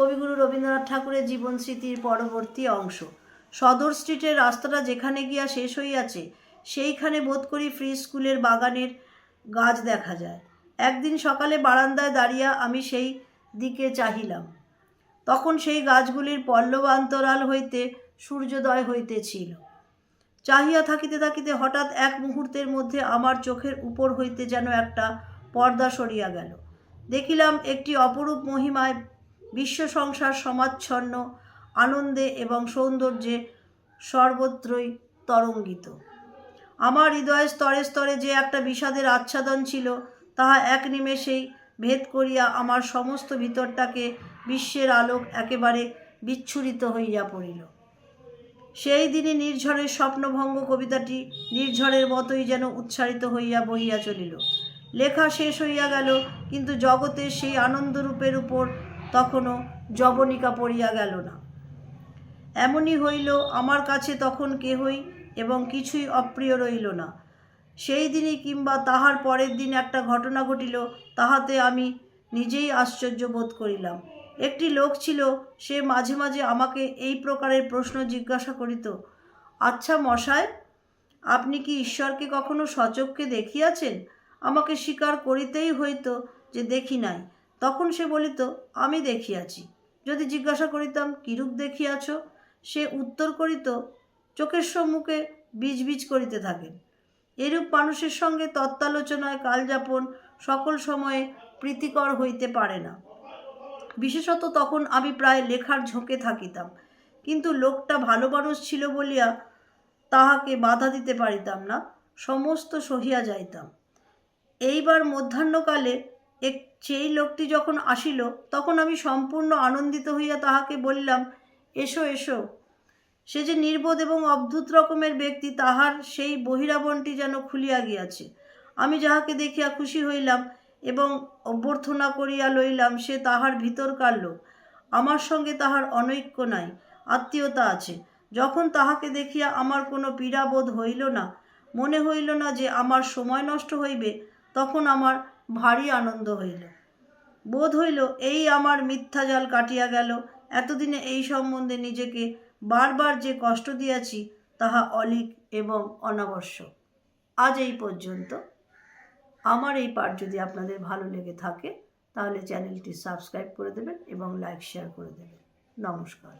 কবিগুরু রবীন্দ্রনাথ ঠাকুরের জীবন স্মৃতির পরবর্তী অংশ। সদর স্ট্রিটের রাস্তাটা যেখানে গিয়া শেষ হইয়াছে, সেইখানে বোধ করি ফ্রি স্কুলের বাগানের গাছ দেখা যায়। একদিন সকালে বারান্দায় দাঁড়িয়া আমি সেই দিকে চাহিলাম। তখন সেই গাছগুলির পল্লবান্তরাল হইতে সূর্যোদয় হইতেছিল। চাহিয়া থাকিতে থাকিতে হঠাৎ এক মুহূর্তের মধ্যে আমার চোখের উপর হইতে যেন একটা পর্দা সরিয়া গেল। দেখিলাম একটি অপরূপ মহিমায় বিশ্ব সংসার সমাচ্ছন্ন, আনন্দে এবং সৌন্দর্যে সর্বত্রই তরঙ্গিত। আমার হৃদয় স্তরে স্তরে যে একটা বিষাদের আচ্ছাদন ছিল, তাহা এক নিমেষেই ভেদ করিয়া আমার সমস্ত ভিতরটাকে বিশ্বের আলোক একেবারে বিচ্ছুরিত হইয়া পড়িল। সেই দিনই নির্ঝরের স্বপ্নভঙ্গ কবিতাটি নির্ঝরের মতোই যেন উচ্ছারিত হইয়া বহিয়া চলিল। লেখা শেষ হইয়া গেল, কিন্তু জগতের সেই আনন্দরূপের উপর তখনও জবনিকা পড়িয়া গেল না। এমনই হইল আমার কাছে তখন কেহই এবং কিছুই অপ্রিয় রইল না। সেই দিনই কিংবা তাহার পরের দিন একটা ঘটনা ঘটিল, তাহাতে আমি নিজেই আশ্চর্য বোধ করিলাম। একটি লোক ছিল, সে মাঝে মাঝে আমাকে এই প্রকারের প্রশ্ন জিজ্ঞাসা করিত আচ্ছা মশায়, আপনি কি ঈশ্বরকে কখনো সচক্ষে দেখিয়াছেন? আমাকে স্বীকার করিতেই হইতো যে দেখি নাই। তখন সে বলিত, আমি দেখিয়াছি। যদি জিজ্ঞাসা করিতাম, কিরূপ দেখিয়াছ? সে উত্তর করিত, চোখের সম্মুখে বীজ করিতে থাকেন। এরূপ মানুষের সঙ্গে তত্ত্বালোচনায় কালযাপন সকল সময়ে প্রীতিকর হইতে পারে না। বিশেষত তখন আমি প্রায় লেখার ঝোঁকে থাকিতাম, কিন্তু লোকটা ভালো মানুষ ছিল বলিয়া তাহাকে বাধা দিতে পারিতাম না, সমস্ত সহিয়া যাইতাম। এইবার মধ্যাহ্নকালে এক সেই লোকটি যখন আসিল, তখন আমি সম্পূর্ণ আনন্দিত হইয়া তাহাকে বললাম, এসো এসো। সে যে নির্বোধ এবং অদ্ভুত রকমের ব্যক্তি, তাহার সেই বহিরাবনটি যেন খুলিয়া গিয়াছে। আমি যাহাকে দেখিয়া খুশি হইলাম এবং অভ্যর্থনা করিয়া লইলাম, সে তাহার ভিতরকার লোক। আমার সঙ্গে তাহার অনৈক্য নাই, আত্মীয়তা আছে। যখন তাহাকে দেখিয়া আমার কোনো পীড়াবোধ হইল না, মনে হইল না যে আমার সময় নষ্ট হইবে, তখন আমার ভারী আনন্দ হইল। বোধ হইল এই আমার মিথ্যা জাল কাটিয়া গেল। এতদিনে এই সম্বন্ধে নিজেকে বারবার যে কষ্ট দিয়াছি, তাহা অলিক এবং অনাবশ্যক। আজ এই পর্যন্ত। আমার এই পাঠ যদি আপনাদের ভালো লেগে থাকে, তাহলে চ্যানেলটি সাবস্ক্রাইব করে দেবেন এবং লাইক, শেয়ার করে দেবেন। নমস্কার।